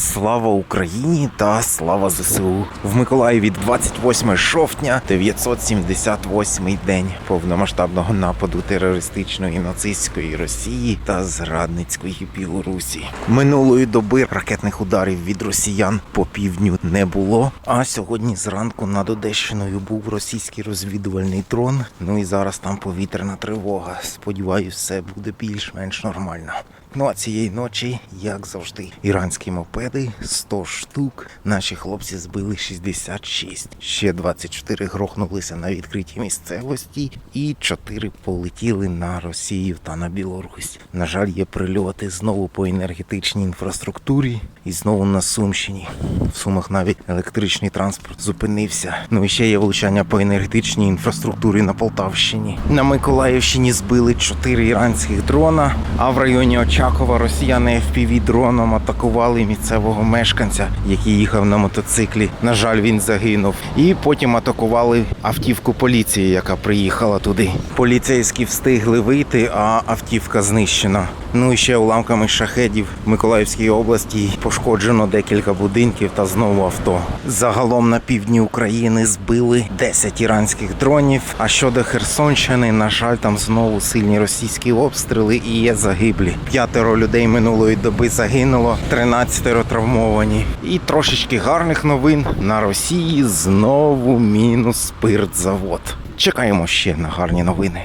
Слава Україні та слава ЗСУ в Миколаєві 28 жовтня, 978 день повномасштабного нападу терористичної нацистської Росії та зрадницької Білорусі. Минулої доби ракетних ударів від росіян по півдню не було. А сьогодні зранку над Одещиною був російський розвідувальний дрон. Ну і зараз там повітряна тривога. Сподіваюсь, все буде більш-менш нормально. Ну а цієї ночі, як завжди, іранські мопеди 100 штук. Наші хлопці збили 66. Ще 24 грохнулися на відкритій місцевості, і 4 полетіли на Росію та на Білорусь. На жаль, є прильоти знову по енергетичній інфраструктурі і знову на Сумщині. В Сумах навіть електричний транспорт зупинився. Ну і ще є влучання по енергетичній інфраструктурі на Полтавщині. На Миколаївщині збили 4 іранських дрона, а в районі Очакова росіяни fpv дроном атакували місцевого мешканця, який їхав на мотоциклі. На жаль, він загинув. І потім атакували автівку поліції, яка приїхала туди. Поліцейські встигли вийти, а автівка знищена. Ну і ще уламками шахедів в Миколаївській області пошкоджено декілька будинків та знову авто. Загалом на півдні України збили 10 іранських дронів. А щодо Херсонщини, на жаль, там знову сильні російські обстріли і є загиблі. П'ятеро людей минулої доби загинуло, 13 травмовані. І трошечки гарних новин на Росії знову мінус спиртзавод. Чекаємо ще на гарні новини.